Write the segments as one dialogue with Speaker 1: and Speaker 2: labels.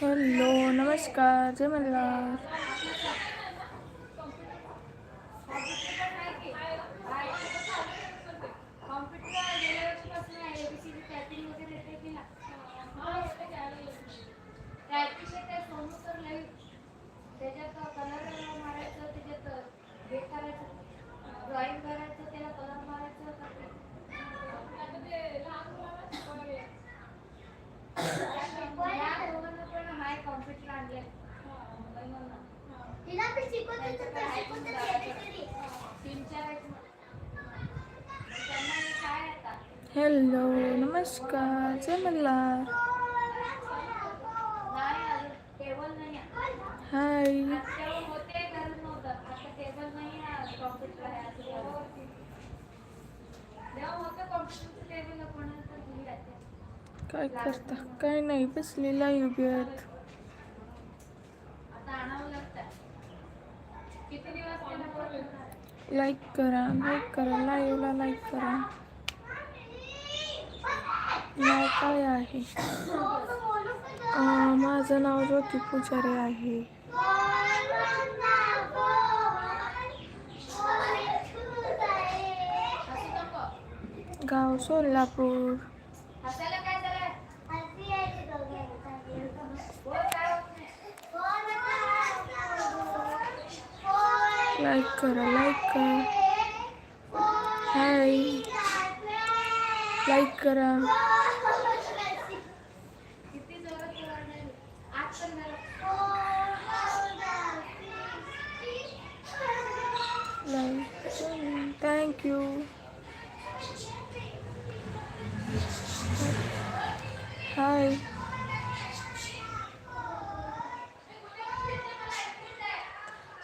Speaker 1: Hello नमस्कार जय Malhar
Speaker 2: computer गेल्या वर्षीपासून आहे एबीसीडी टायपिंग वगैरे येते की ना टायपिंग येते सोनू तर लई त्याच्यात कलर मारायचं त्याच्यात हे करायचं ड्रॉइंग करायचं त्याला कलर मारायचं या दोघांना पण हाय कॉम्प्युटर आणले मुंबईमधनं. तीन चार आहेत मग. त्यांना हे काय आता
Speaker 1: हॅलो नमस्कार जय मल्हार
Speaker 2: नाही अजून टेबल नाही आहे.
Speaker 1: हाय
Speaker 2: आता तेव्हा होते गरज नव्हतं आता टेबल नाही आहे कॉम्प्युटर आहे असं झालं. जेव्हा होतं कॉम्प्युटरचं टेबल नमस्कार जय मल्हार हाय.
Speaker 1: काय करता? काय नाही बसलेला उभी आहेत लाईक करा लाईक करा लाईव्हला लाईक करा. नाव काय आहे? माझं नाव ज्योती पुजारी आहे. गाव सोलापूर. लाईक करा लाईक करा. हाय लाईक करा.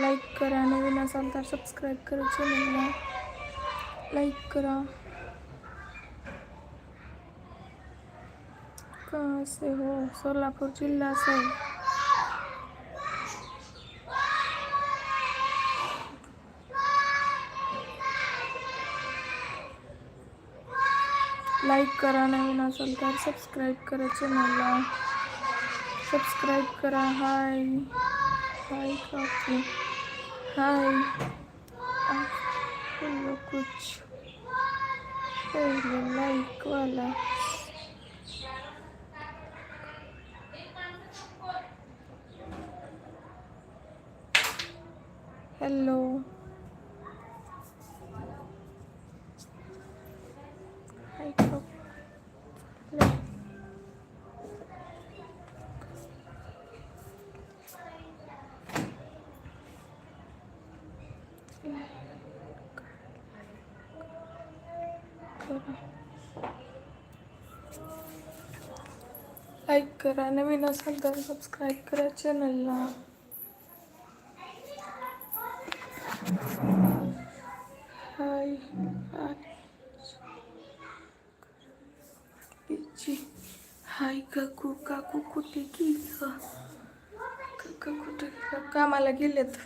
Speaker 1: लाईक करा नवीन असाल तर सबस्क्राईब करायचं चॅनलला लाईक करा. कसे हो? सोलापूर जिल्हा असेल लाईक करा नवीन असेल तर सबस्क्राईब करा चॅनलला. सबस्क्राईब करा. हाय. हाय काकी. हाय बोलो कुछ पहले लाइक वाला हेलो लाईक करा. नवीन असाल तर सबस्क्राईब करा चॅनलला हाय हाय हाय काकू काकू कुठे गेलं? काका कुठे गेलं? कामाला गेलेत.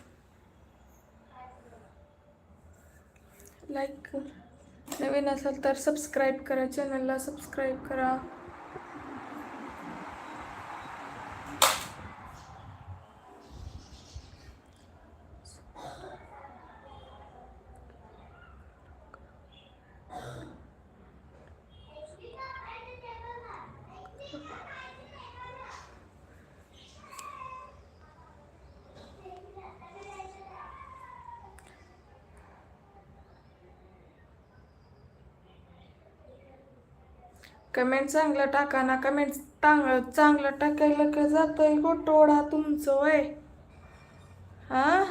Speaker 1: लाईक नवीन असाल तर सबस्क्राईब करा चॅनलला सबस्क्राईब करा. कमेंट चांगलं टाका ना कमेंट चांगलं चांगलं टाकायला का जातोय गोटोडा तुमचं वय. हा?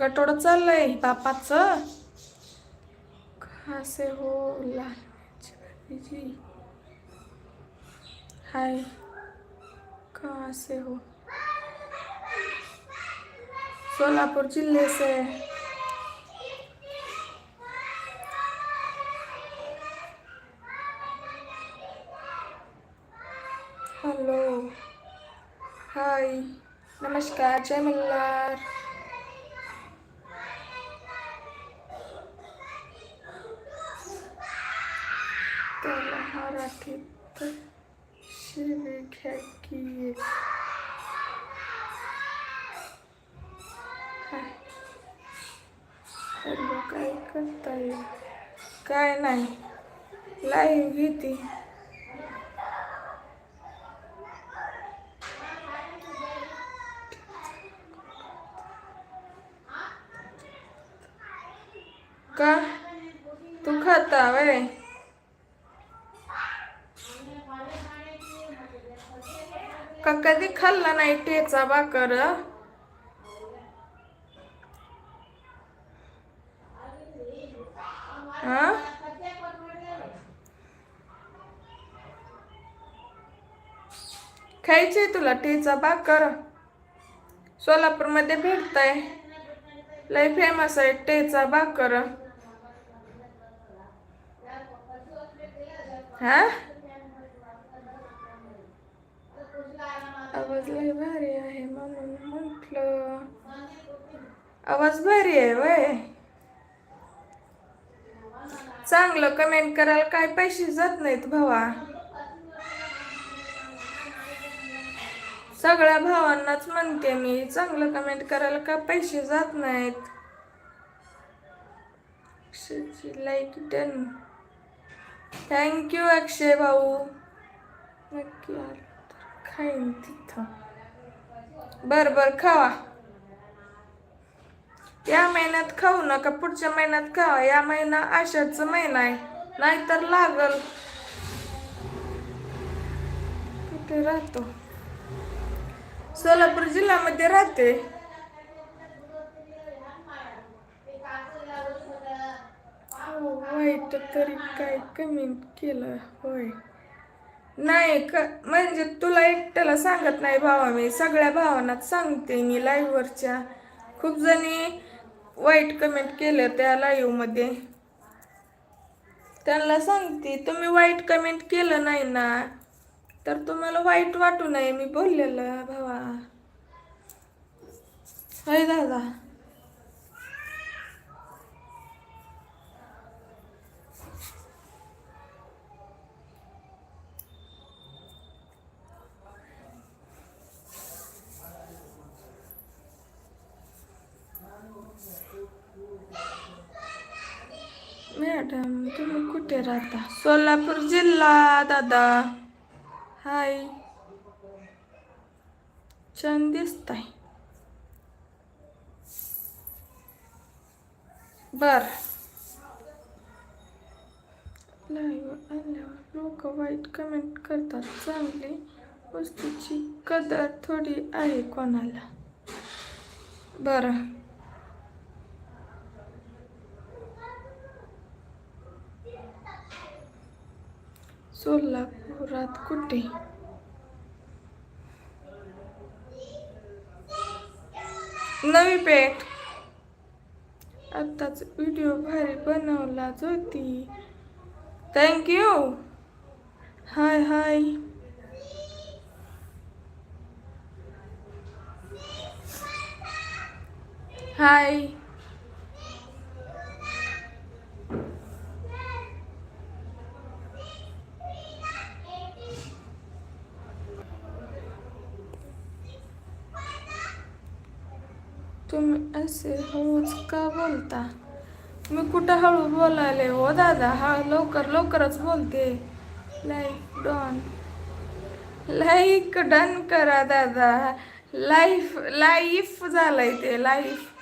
Speaker 1: गटोड चाललंय बापाचं. कसे हो लाल हाय. कहाँ से हो? सोलापुर जिले से हॅलो. हाय. नमस्कार जय मल्हार. त्याला मराठीत शिवी घ्या की एक. हाय हॅलो काय करताय? काय नाही. लाईव्ह घेते का तू वय का कधी खाल्ला नाही टेचा भाकर? खायचे तुला टेचा भाकर? सोलापूरमध्ये भेटताय. लय फेमस आहे टेचा भाकर. हा? आवाज लय भारी आहे म्हणून म्हटलं. आवाज भारी आहे वय. चांगलं कमेंट करायला काय पैसे जात नाहीत भावा. सगळ्या भावांनाच म्हणते मी चांगलं कमेंट करायला काय पैसे जात नाहीत? लाईक डन थँक्यू अक्षय भाऊ नक्की खाईन तिथं बर बर खावा या महिन्यात खाऊ नका पुढच्या महिन्यात खावा या महिना आषाढचा महिना आहे नाहीतर लागल कुठे राहतो सोलापूर जिल्ह्यामध्ये राहते हो, वाईट तरी काय कमेंट केलं? होय. नाही क म्हणजे तुला एकट्याला सांगत नाही भावा मी. सगळ्या भावांनाच सांगते मी लाईव्हवरच्या खूप जणी वाईट कमेंट केलं त्या लाईव्हमध्ये त्यांना सांगते तुम्ही वाईट कमेंट केलं नाही ना तर तुम्हाला वाईट वाटू नये मी बोललेलं भावा. होय दादा. मॅडम तुम्ही कुठे राहता सोलापूर जिल्हा दादा हाय छान दिसताय बर लाईव्ह आल्यावर लोक वाईट कमेंट करतात चांगली वस्तूची कदर थोडी आहे कोणाला बरं सोलापुरात कुठे? नवी पेठ. आत्ताच व्हिडिओ भारी बनवला होती थँक्यू हाय हाय हाय असे हळूच का बोलता? मी कुठं हळू बोलायले हो दादा? हा लवकर लवकरच बोलते. Like don. लाईक डन करा दादा. लाईफ लाईफ झालंय ते लाईफ.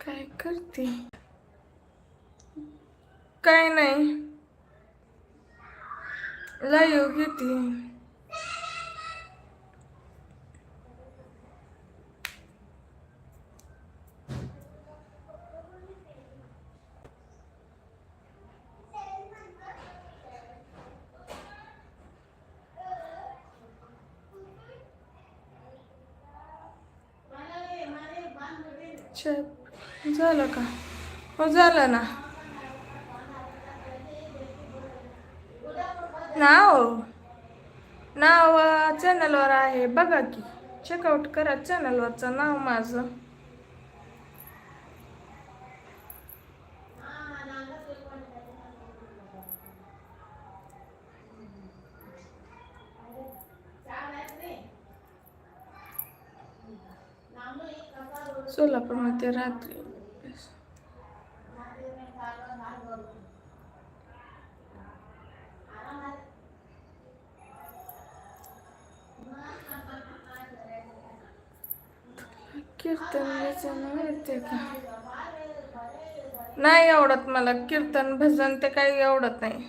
Speaker 1: काय करते? काय नाही. लाईव्ह घेते झालं का? हो झालं ना. नाव? नाव चॅनलवर आहे. बघा की. चेकआउट करा चॅनलवरचं नाव माझं. सोलापूरमध्ये रात्री कीर्तन भजन मिळते का? नाही आवडत मला. कीर्तन भजन ते काही आवडत नाही.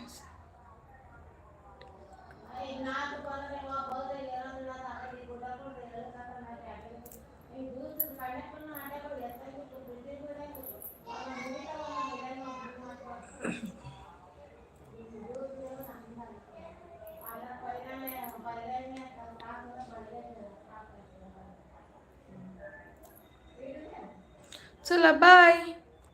Speaker 1: Bye!